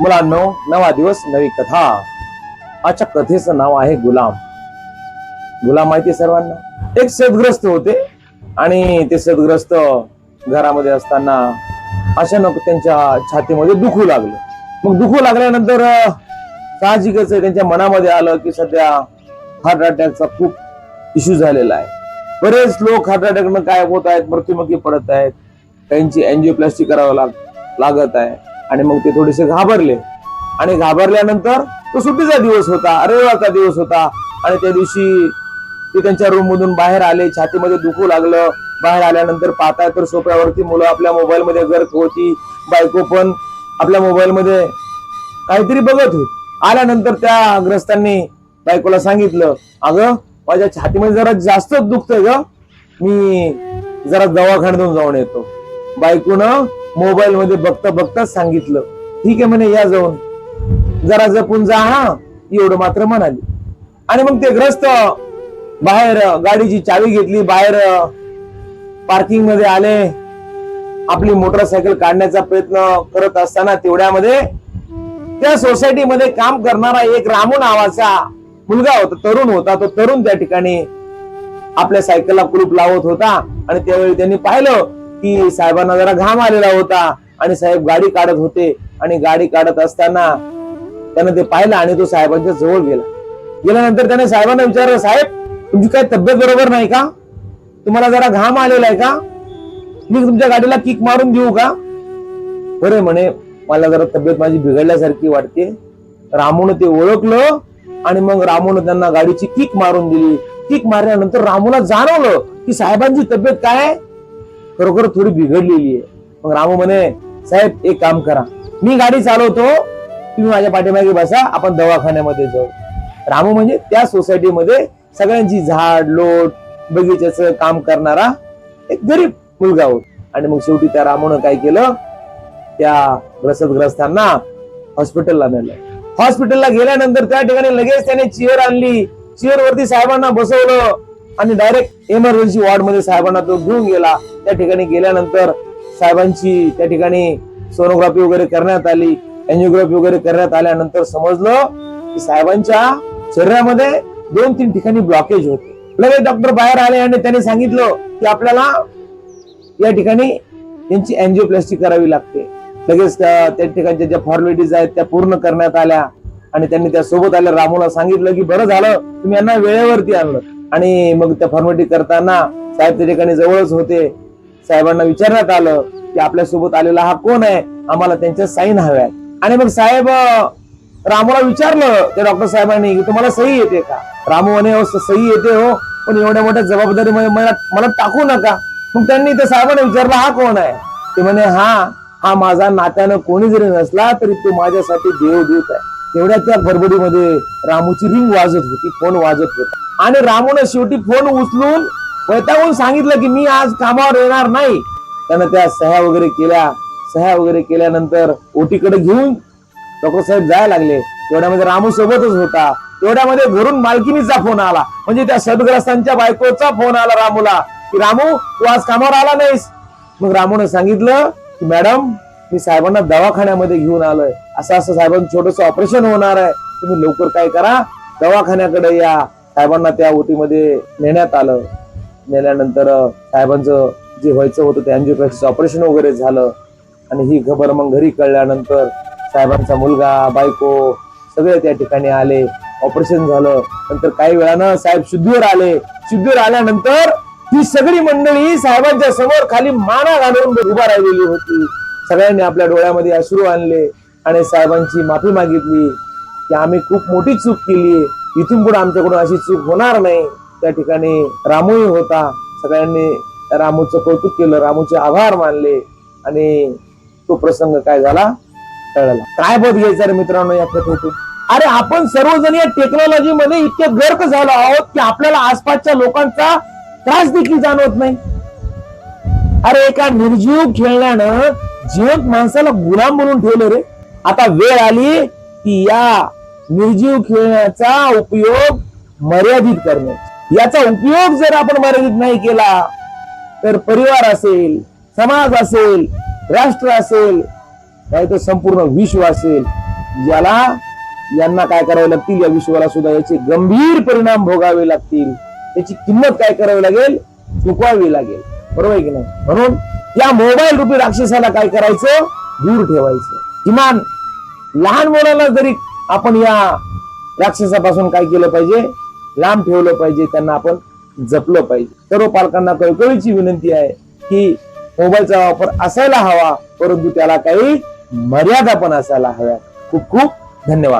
मुलांनो नवा दिवस नवी कथा. आजच्या कथेचं नाव आहे गुलाम. गुलाम माहिती सर्वांना? एक सदग्रस्त होते आणि ते सदग्रस्त घरामध्ये असताना अचानक त्यांच्या छातीमध्ये दुखू लागलं. मग दुखू लागल्यानंतर साहजिकच आहे त्यांच्या मनामध्ये आलं की सध्या हार्ट अटॅकचा खूप इश्यू झालेला आहे. बरेच लोक हार्ट अटॅकनं काय होत आहेत मृत्युमुखी पडत आहेत त्यांची अँजिओप्लास्टी करावं लाग लागत आहे. आणि मग ते थोडेसे घाबरले. आणि घाबरल्यानंतर तो सुट्टीचा दिवस होता रविवारचा दिवस होता. आणि त्या दिवशी ते त्यांच्या रूम मधून बाहेर आले छातीमध्ये दुखू लागलं. बाहेर आल्यानंतर पाहताय तर सोप्यावरती मुलं आपल्या मोबाईल मध्ये गर्क होती. बायको पण आपल्या मोबाईल मध्ये काहीतरी बघत होती. आल्यानंतर त्या ग्रस्तांनी बायकोला सांगितलं अगं माझ्या छातीमध्ये जरा जास्तच दुखतंय ग. मी जरा दवाखान्यातून जाऊन येतो. बायकोनं मोबाईल मध्ये बघता बघताच सांगितलं. ठीक आहे म्हणे या जाऊन. जरा जपून जा हा. एवढं मात्र म्हणाली. आणि मग ते ग्रस्त बाहेर गाडीची चावी घेतली बाहेर पार्किंगमध्ये आले. आपली मोटरसायकल काढण्याचा प्रयत्न करत असताना तेवढ्यामध्ये त्या सोसायटीमध्ये काम करणारा एक रामू नावाचा मुलगा होता तरुण होता. तो तरुण त्या ठिकाणी आपल्या सायकलला कुलूप लावत होता. आणि त्यावेळी त्यांनी पाहिलं की साहेबांना जरा घाम आलेला होता आणि साहेब गाडी काढत होते. आणि गाडी काढत असताना त्यानं ते पाहिलं आणि तो साहेबांच्या जवळ गेला. गेल्यानंतर त्याने साहेबांना विचारलं साहेब तुमची काय तब्येत बरोबर नाही का? तुम्हाला जरा घाम आलेला आहे का? मी तुमच्या गाडीला किक मारून देऊ का? बरे म्हणे मला जरा तब्येत माझी बिघडल्यासारखी वाटते. रामून ते ओळखलं आणि मग रामून त्यांना गाडीची किक मारून दिली. किक मारल्यानंतर रामूला जाणवलं की साहेबांची तब्येत काय आहे? खरोखर थोडी बिघडलेली आहे. मग रामू म्हणे साहेब एक काम करा. मी गाडी चालवतो तुम्ही माझ्या पाठीमागे बसा आपण दवाखान्यामध्ये जाऊ. रामू म्हणजे त्या सोसायटीमध्ये सगळ्यांची झाड लोट बगीच्याचं काम करणारा एक गरीब मुलगा होता. आणि मग शेवटी त्या रामूनं काय केलं? त्या ग्रस्तग्रस्तांना हॉस्पिटलला नेलं. हॉस्पिटलला गेल्यानंतर त्या ठिकाणी लगेच त्याने चेअर आणली. चेअर वरती साहेबांना बसवलं. आणि डायरेक्ट इमर्जन्सी वॉर्डमध्ये साहेबांना तो घेऊन गेला. त्या ठिकाणी गेल्यानंतर साहेबांची त्या ठिकाणी सोनोग्राफी वगैरे करण्यात आली. एन्जिओग्राफी वगैरे करण्यात आल्यानंतर समजलं की साहेबांच्या शरीरामध्ये दोन तीन ठिकाणी ब्लॉकेज होते. लगेच डॉक्टर बाहेर आले आणि त्यांनी सांगितलं की आपल्याला या ठिकाणी त्यांची अँजिओप्लास्टी करावी लागते. लगेच त्या त्या ठिकाणच्या ज्या फॉर्मॅलिटीज आहेत त्या पूर्ण करण्यात आल्या. आणि त्यांनी त्या सोबत आल्या. रामूला सांगितलं की बरं झालं. तुम्ही यांना वेळेवरती आणलं. आणि मग त्या फॉर्मॅलिटी करताना साहेब त्या ठिकाणी जवळच होते. साहेबांना विचारण्यात आलं की आपल्यासोबत आलेला हा कोण आहे? आम्हाला त्यांच्या साईन हव्या आणि मग साहेब रामूला विचारलं त्या डॉक्टर साहेबांनी की तुम्हाला सही येते का? रामू म्हणे "हो, सही येते हो. पण एवढ्या मोठ्या जबाबदारी मला मला टाकू नका. मग त्यांनी त्या साहेबांना विचारलं हा कोण आहे? ते म्हणे हा हा माझा नात्यानं कोणी जरी नसला तरी तो माझ्यासाठी देवदूत आहे. तेवढ्या त्या गडबडीमध्ये रामूची रिंग वाजत होती फोन वाजत होता. आणि रामूने शेवटी फोन उचलून वैतागून सांगितलं की मी आज कामावर येणार नाही. त्यानं त्या सह्या वगैरे केल्या. सह्या वगैरे केल्यानंतर ओटीकडे घेऊन डॉक्टर साहेब जायला लागले. तेवढ्यामध्ये रामू सोबतच होता. तेवढ्यामध्ये घरून मालकिनीचा फोन आला. म्हणजे त्या सदग्रस्तांच्या बायकोचा फोन आला रामूला. की रामू तू आज कामावर आला नाहीस. मग रामूने सांगितलं की मॅडम मी साहेबांना दवाखान्यामध्ये घेऊन आलोय. असं असं साहेबांचं छोटस ऑपरेशन होणार आहे. तुम्ही लवकर काय करा. दवाखान्याकडे या. साहेबांना त्या ओटीमध्ये नेण्यात आलं. नेल्यानंतर साहेबांचं जे व्हायचं होतं ते अँजिओप्लास्टीचं ऑपरेशन वगैरे झालं. आणि ही खबर मग घरी कळल्यानंतर साहेबांचा मुलगा बायको सगळे त्या ठिकाणी आले. ऑपरेशन झालं. नंतर काही वेळानं साहेब शुद्धीवर आले. शुद्धीवर आल्यानंतर ही सगळी मंडळी साहेबांच्या समोर खाली माना घालून उभा राहिलेली होती. सगळ्यांनी आपल्या डोळ्यामध्ये अश्रू आणले आणि साहेबांची माफी मागितली की आम्ही खूप मोठी चूक केली. इथून पुढे आमच्याकडून अशी चूक होणार नाही. त्या ठिकाणी रामूही होता. सगळ्यांनी रामूचं कौतुक केलं. रामूचे आभार मानले. आणि तो प्रसंग काय झाला? कळला काय बोध घ्यायचा रे मित्रांनो या कथेतून? अरे आपण सर्वजण या टेक्नॉलॉजी मध्ये इतके गर्क झालो आहोत की आपल्याला आसपासच्या लोकांचा त्रास देखील जाणवत नाही. अरे एका निर्जीव खेळण्यानं जिवंत माणसाला गुलाम म्हणून ठेवलं रे. आता वेळ आली की या निर्जीव खेळण्याचा उपयोग मर्यादित करणे. याचा उपयोग जर आपण मर्यादित नाही केला तर परिवार असेल समाज असेल राष्ट्र असेल नाही तर संपूर्ण विश्व असेल याला यांना काय करावे लागतील? या विश्वाला सुद्धा याचे गंभीर परिणाम भोगावे लागतील. त्याची किंमत काय करावी लागेल? चुकवावी लागेल. बरोबर आहे की नाही? म्हणून या मोबाईल रूपी राक्षसाला काय करायचं? दूर ठेवायचं. किमान लहान मुलाला जरी आपण या राक्षसापासून काय केलं पाहिजे? लांब ठेवलं पाहिजे. त्यांना आपण जपलं पाहिजे. सर्व पालकांना कळकळीची विनंती आहे की मोबाईलचा वापर असायला हवा परंतु त्याला काही मर्यादा पण असायला हव्या. खूप खूप धन्यवाद.